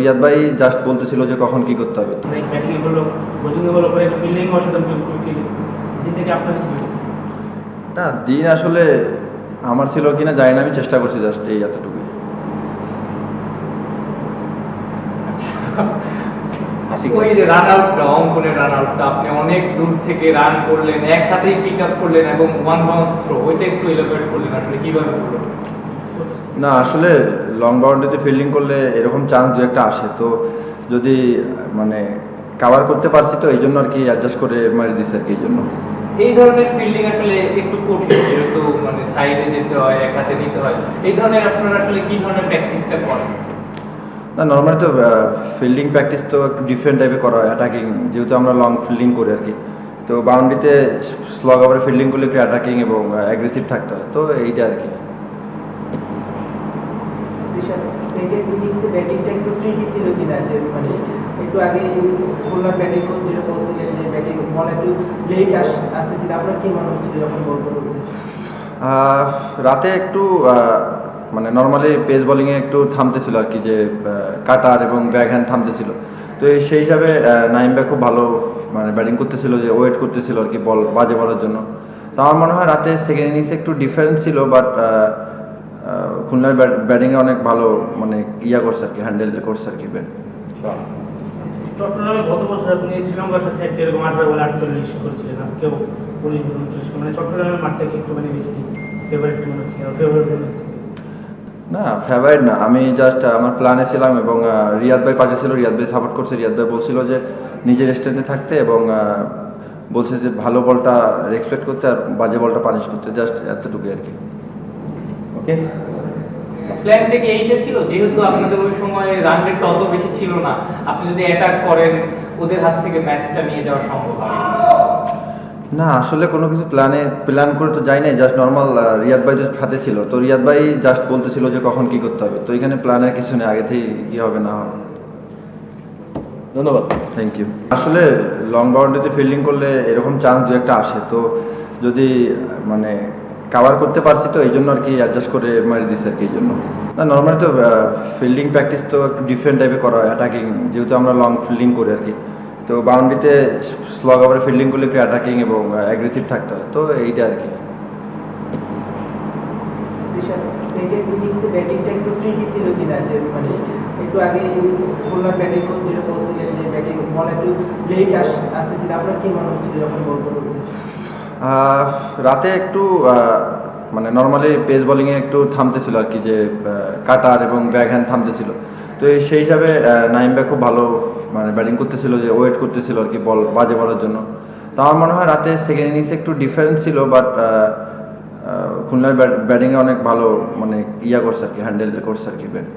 রিয়াদ ভাই জাস্ট বলতেছিল যে কখন কি করতে হবে। ছিল। না দিন আসলে আমার ছিল কিনা জানি না আমি চেষ্টা করছি জাস্ট এই এতটুকুই। ওই যে রান আউটটা অঙ্কনের রান আউটটা আপনি অনেক দূর থেকে রান করলেন পিক আপ করলেন এবং ওয়ান বাউন্স থ্রো ওইটা একটু এলাবোরেট করলেন আসলে কীভাবে করল না আসলে লং বাউন্ডারিতে ফিল্ডিং করলে এরকম চান্স দু একটা আসে। তো যদি মানে কাভার করতে পারছি তো এই জন্য আর কি অ্যাডজাস্ট করে মারি দিছে আর কি এই জন্য এই ধরনের ফিল্ডিং আসলে একটু কঠিন যেহেতু মানে সাইডে যেতে হয় এক হাতে নিতে হয়। এই ধরনের আপনারা আসলে কি ধরনের প্র্যাকটিসটা করেন? না নর্মালি তো ফিল্ডিং প্র্যাকটিস তো একটু ডিফারেন্ট টাইপের করা হয় অ্যাটাকিং যেহেতু আমরা লং ফিল্ডিং করি আর কি। তো বাউন্ডারিতে স্লগ ওভারে ফিল্ডিং করলে একটু অ্যাটাকিং এবং অ্যাগ্রেসিভ থাকতে হয়। তো এইটা আর কি। মানে রাতে একটু মানে নর্মালি পেস বোলিংয়ে একটু থামতেছিল আর কি যে কাটার এবং ব্যাক হ্যান্ড থামতেছিল। তো সেই হিসাবে আহ, খুব ভালো মানে ব্যাটিং করতেছিল যে ওয়েট করতেছিল আর কি বল বাজে বলার জন্য। তো আমার মনে হয় রাতে সেকেন্ড ইনিংসে একটু ডিফারেন্স ছিল বাট খুলনার ব্যাটিংয়ে অনেক ভালো মানে ইয়া করছে আর কি হ্যান্ডেল করছে আর কি ব্যাট চট্টগ্রামে গত বছর আপনি শ্রীলঙ্কার সাথে একটা এরকম আঠারো বলে আটচল্লিশ করেছিলেন আজকেও উনিশ বলে মানে চট্টগ্রামের মাঠটাকে মানে বেশি ফেভারিট মনে হচ্ছে ফেভারিট মনে হচ্ছে না ফেভারিট না। আমি জাস্ট আমার প্ল্যানে ছিলাম এবং রিয়াদ ভাই পাশে ছিল রিয়াদ ভাই সাপোর্ট করছে। রিয়াদ ভাই বলছিল যে নিজের স্ট্রেন্থে থাকতে এবং বলছে যে ভালো বলটা রেসপেক্ট করতে আর বাজে বলটা পানিশ করতে। জাস্ট এতটুকুই আর কি। ওকে প্ল্যান থেকে এইটা ছিল যেহেতু আপনাদের ওই সময় রান রেটটা অত বেশি ছিল না আপনি যদি অ্যাটাক করেন ওদের হাত থেকে ম্যাচটা নিয়ে যাওয়া সম্ভব হয় না আসলে কোনো কিছু প্ল্যানে প্ল্যান করে তো যাই নাই জাস্ট নর্মাল রিয়াদ ভাই জাস্ট হাতে ছিল। তো রিয়াদ ভাই জাস্ট বলতেছিল যে কখন কি করতে হবে। তো এখানে প্ল্যানের কিছু নেই আগে থেকেই কি হবে না হবে। ধন্যবাদ। থ্যাংক ইউ আসলে লং বাউন্ডারিতে ফিল্ডিং করলে এরকম চান্স দু একটা আসে। তো যদি মানে কাভার করতে পারছি তো এই জন্য আর কি অ্যাডজাস্ট করে মারি দিছে আর কি এই জন্য না নর্মালি তো ফিল্ডিং প্র্যাকটিস তো একটু ডিফারেন্ট টাইপের করা হয় অ্যাটাকিং যেহেতু আমরা লং ফিল্ডিং করি আর কি। তো বাউন্ডারিতে স্লগ ওভারে ফিল্ডিং করলে একটু অ্যাটাকিং এবং অ্যাগ্রেসিভ থাকতে হয়, তো এইটা আর কি। মানে একটু আগে একটু রাতে একটু মানে নর্মালি পেস বোলিংয়ে একটু থামতেছিল আর কি যে কাটার এবং ব্যাক হ্যান্ড থামতেছিল। তো সেই হিসাবে আহ, নাইম ভাই খুব ভালো মানে ব্যাটিং করতেছিল যে ওয়েট করতেছিল আর কি বল বাজে বলার জন্য। তো আমার মনে হয় রাতে সেকেন্ড ইনিংসে একটু ডিফারেন্স ছিল বাট খুলনার ব্যাটিংয়ে অনেক ভালো মানে ইয়া করছে আর কি হ্যান্ডেল করছে আর কি ব্যাট